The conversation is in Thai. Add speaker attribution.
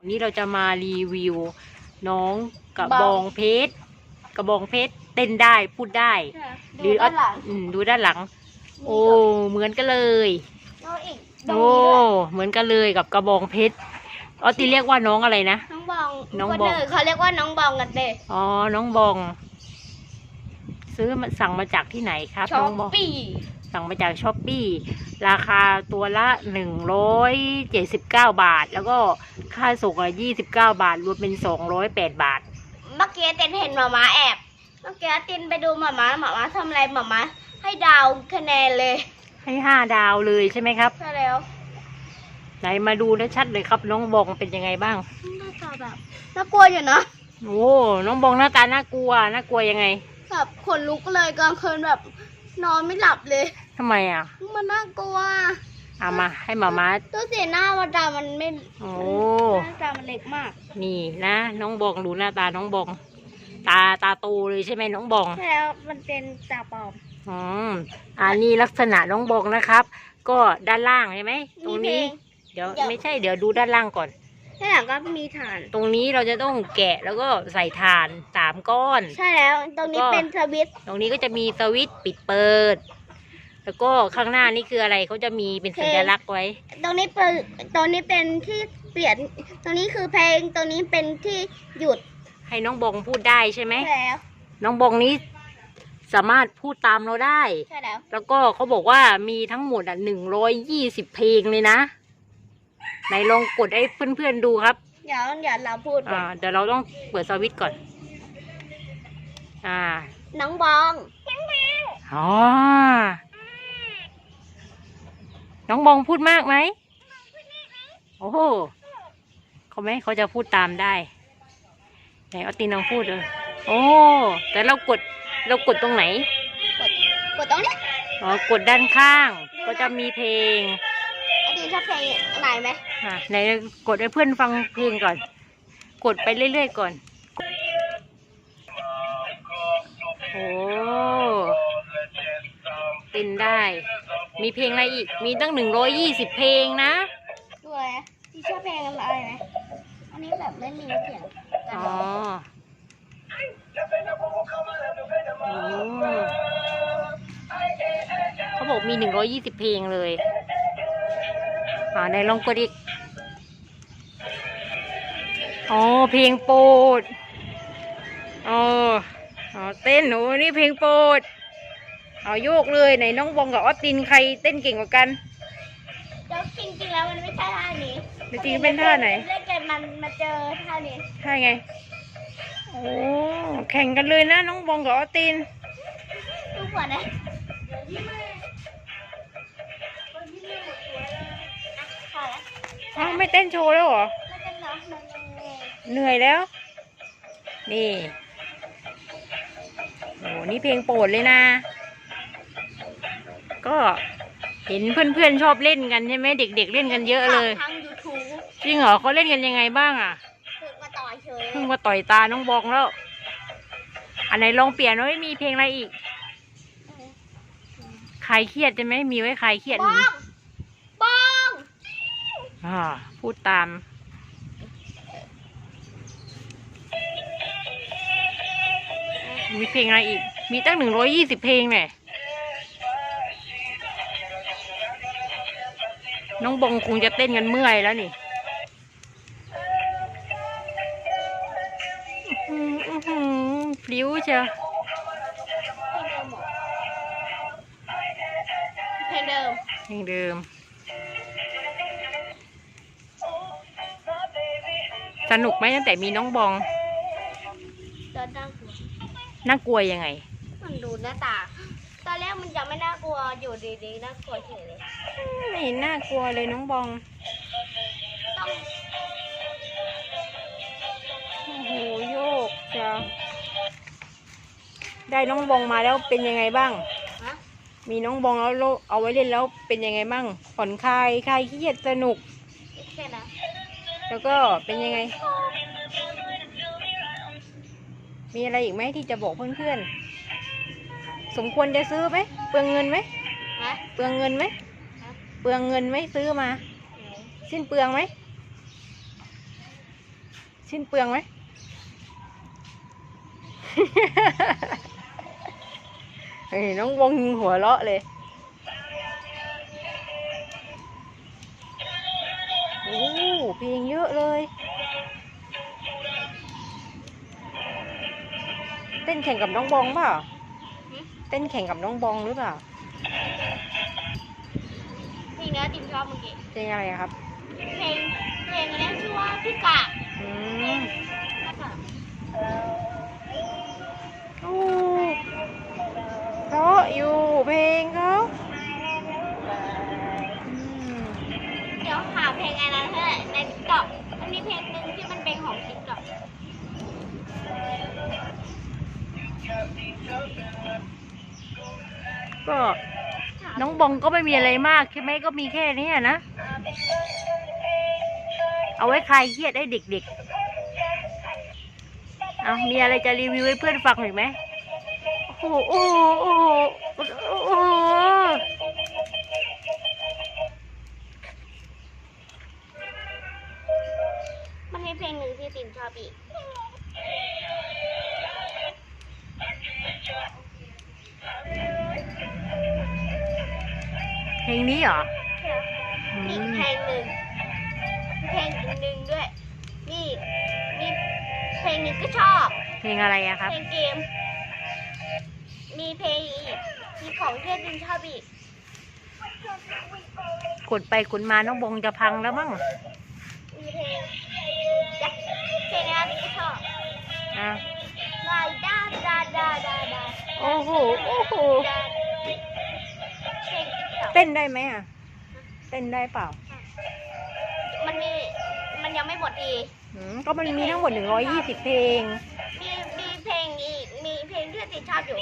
Speaker 1: วันนี้เราจะมารีวิว น้องกระ
Speaker 2: บบอ
Speaker 1: องงเพชรกระบองเพชรเต้นได้พูดได้หรือ
Speaker 2: ด้านหลัง
Speaker 1: อืมดูด้านหลัง โอ้เหมือนกันเลย
Speaker 2: น้องอีกตรง
Speaker 1: โอ้
Speaker 2: นี้ด้วย
Speaker 1: เหมือนกันเลยกับกระบองเพชรออตีเรียกว่าน้องอะไรนะ
Speaker 2: น้องบอง
Speaker 1: น้อง
Speaker 2: คน
Speaker 1: บอง
Speaker 2: อื่นเขาเรียกว่าน้องบองกันเด้
Speaker 1: อ๋อน้องบอง ซื้อมาสั่งมาจากที่ไหนครับ
Speaker 2: ช้อ
Speaker 1: น้
Speaker 2: ป
Speaker 1: องบอง
Speaker 2: ปี้
Speaker 1: สั่งมาจากช้อปปี้ ราคาตัวละหนึ่งร้อยเจ็ดสิบเก้าบาท แล้วก็ค่าส่งอะยี่สิบเก้าบาท รวมเป็นสองร้อยแปดบาท
Speaker 2: เมื่อกี้เต้นเห็นหมาม้าแอบ เมื่อกี้ตินไปดูหมาม้าหมาม้าทำอะไรหมาม้าให้ดาวคะแนนเลย
Speaker 1: ให้ห้าดาวเลยใช่ไหมครับ
Speaker 2: ใช่แล้ว
Speaker 1: ไหนมาดูนะชัดเลยครับน้องบองเป็นยังไงบ้าง
Speaker 2: หน้าตาแบบน่ากลัวอยู่นะ
Speaker 1: โอ้น้องบองหน้าตาน่ากลัว น่ากลัวยังไง
Speaker 2: แบบขนลุกเลยกลางคืนแบบนอนไม่หลับเลย
Speaker 1: ทำไมอะ
Speaker 2: มันน่ากลัว
Speaker 1: เอามาให้หมามา
Speaker 2: ตัวสีหน้ามันดามันไม่
Speaker 1: โอ้
Speaker 2: หน้าตามันเล็กมาก
Speaker 1: นี่นะน้องบองดูหน้าตาน้องบอง ตาตาโตเลยใช่ไหมน้องบอง
Speaker 2: ใช่แล้วมันเป็นตาปลอม
Speaker 1: อืมอันนี้ลักษณะน้องบองนะครับ ก็ด้านล่างใช่ไหมตรงนี้ เดี๋ยว
Speaker 2: เดี๋ยว
Speaker 1: ไม่ใช่เดี๋ยวดูด้านล่างก่อน
Speaker 2: ข้างหลังก็มีฐาน
Speaker 1: ตรงนี้เราจะต้องแกะแล้วก็ใส่ถ่านสามก้อน
Speaker 2: ใช่แล้ว ตรงนี้
Speaker 1: ก็
Speaker 2: เป็นสวิตช์
Speaker 1: ตรงนี้ก็จะมีสวิตช์ปิดเปิด แล้วก็ข้างหน้านี่คืออะไรเขาจะมีเป็นสัญลักษณ์ไว้
Speaker 2: ตรงนี้เป็นตรงนี้เป็นที่เปลี่ยน ตรงนี้คือเพลง ตรงนี้เป็นที่หยุด
Speaker 1: ให้น้องบองพูดได้ใช่ไหม
Speaker 2: ใช่แล้ว
Speaker 1: น้องบองนี้สามารถพูดตามเราได้
Speaker 2: ใช่แล้ว
Speaker 1: แล้วก็เขาบอกว่ามีทั้งหมดอะหนึ่งร้อยยี่สิบเพลงเลยนะ ไหนลองกดให้เพื่อนๆดูครับ
Speaker 2: เดี๋ยวเดี๋ยวเราพูดก่
Speaker 1: อ่า
Speaker 2: อน
Speaker 1: เดี๋ยวเราต้องเปิดสวิตช์ก่อน อ่า
Speaker 2: น้องบอง
Speaker 1: อ๋อ น้องบองพูดมากไหมโอ้โหเขาไหมเขาจะพูดตามได้ไหนเอาตีนน้องพูดเลยโอ้แต่เรากดเรากดตรงไหน
Speaker 2: กดกดตรงนี้
Speaker 1: อ๋อกดด้านข้าง ก็จะมีเพลง
Speaker 2: อันนี้ชอบเพลงไหนไหม
Speaker 1: อะไหนกดให้เพื่อนฟังเพลงก่อน กดไปเรื่อยๆก่อนโอ้เต้นได้ มีเพลงอะไรอีก มีตั้งหนึ่งร้อยยี่สิบเพลงนะ
Speaker 2: ด้วยนะที่ชอบเพลงอะไรไหมอันนี้แบบไม่มีเสียงกัน
Speaker 1: อ๋อโอ้เขาบอกมีหนึ่งร้อยี่สิบเพลงเลยอ่าในลองกดอีกอ๋อเพลงโปรดอ๋ออ๋อเต้นโอ้นี่เพลงโปรด เอาโยกเลยไหนน้องบองกับออสตินใครเต้นเก่งกว่ากัน
Speaker 2: แล้วจริงๆแล้วมันไม่ใช่ท่านี้
Speaker 1: จริงๆเป็นท่าไหน
Speaker 2: เล่นกันมันมาเจอท่านี้
Speaker 1: ใช่ไงโอ้แข่งกันเลยนะน้องบองกับออสติน
Speaker 2: ดูก่อนนะพอแล้ว
Speaker 1: อ้าวไม่เต้นโชว์แล้วเหรอ
Speaker 2: ไม่เป็นไรมันยังไง
Speaker 1: เหนื่อยแล้ว นี่โอ้นี่เพลงโปรดเลยนะ ก็เห็นเพื่อนๆชอบเล่นกันใช่ไหมเด็ก ๆ เล่นกันเยอะเลย
Speaker 2: ทางยูทูบ
Speaker 1: จริงเหรอเขาเล่นกันยังไงบ้างอะ
Speaker 2: ฝึกมาต่อยเฉย
Speaker 1: เพิ่งมาต่อยตาน้องบองแล้ว อันไหนลองเปลี่ยนว่ามีเพลงอะไรอีกคลายเครียดใช่ไหมมีไว้คลายเครียด
Speaker 2: บองบอง
Speaker 1: อ่าพูดตามมีเพลงอะไรอีก มีตั้งหนึ่งร้อยยี่สิบเพลงเนี่ย น้องบงคงจะเต้นกันเมื่อยแล้วนี่อื้อหืออื้อหือพลิ้วเชียว
Speaker 2: เพลงเดิม
Speaker 1: เพลงเดิม สนุกไหมตั้งแต่มีน้องบอง
Speaker 2: ตอนน่ากลัว
Speaker 1: น่ากลัวยังไง
Speaker 2: มันดูหน้าตา แรกมันยังไม่น่ากลัวอยู่ดีๆน่ากลัวเฉยเลย
Speaker 1: ไม่เห็นน่ากลัวเลยน้องบอง
Speaker 2: ต้อง
Speaker 1: โอ้โหโยกจ้ะได้น้องบองมาแล้วเป็นยังไงบ้าง
Speaker 2: ฮะ
Speaker 1: มีน้องบองแล้วโลเอาไว้เล่นแล้วเป็นยังไงบ้างผ่อนคลายคลายเครียดสนุก
Speaker 2: แค่นั้น
Speaker 1: แล้วก็เป็นยังไง มีอะไรอีกไหมที่จะบอกเพื่อนๆ สมควรจะซื้อไหมเปลืองเงินไหม
Speaker 2: ฮะ
Speaker 1: เปลืองเงินไหมเปลืองเงินไหมซื้อมา สิ้นเปลืองไหมสิ้นเปลืองไหม เฮ้ยน้องวงยิงหัวเราะเลยโอ้เพลงเยอะเลย เต้นแข่งกับน้องบองเปล่า เต้นแข่งกับน้องบองหรือเปล่า
Speaker 2: เพลงนี้ติมชอบเมื่อกี้
Speaker 1: เพลงอะไรอะครับ
Speaker 2: เพลงเพลงนี้ชื่อว่าพี่กะ
Speaker 1: อืมโอ้เพราะอยู่เพลงเขาอืม
Speaker 2: เดี๋ยวหาเพลงอะไรนั่นแหละในติ๊กต็อกมันมีเพลงหนึ่งที่มันเป็นของติ๊กต็อก
Speaker 1: ก็ น้องบองก็ไม่มีอะไรมากใช่ไหมก็มีแค่นี้นะ เอาไว้คลายเครียดให้เด็กๆ เอามีอะไรจะรีวิวให้เพื่อนฟังหน่อยไหมโอ้โหโอ้โหโอ้โหโอ้โห
Speaker 2: มันมีเพลงหนึ่งที่ติมชอบอีก
Speaker 1: ลงนี้เหรออื
Speaker 2: อีก
Speaker 1: ม
Speaker 2: เพลงหนึ่งเพลงหนึ่งด้วย นี่มีเพลงหนึ่งก็ชอบ
Speaker 1: เพลงอะไรอะครับ
Speaker 2: เพลงเกม มีเพลงอีก มีของที่ติมชอบอีก
Speaker 1: กดไปกดมาน้องบองจะพังแล้วมั้ง
Speaker 2: มีเพลงยักษ์เพลงนี้ติมก็ชอบ
Speaker 1: อะ
Speaker 2: ลายดาดาดาดาดา
Speaker 1: โอ้โหโอ้โห
Speaker 2: ดา
Speaker 1: เต้นได้ไหมอะเต้นได้เปล่า
Speaker 2: มันมีมันยังไม่หมดดี
Speaker 1: อืมก็มันมีทั้งหมดหนึ่งร้อยยี่สิบเพลง
Speaker 2: มีมีเพลงอีกมีเพลงที่ติดชอบอยู่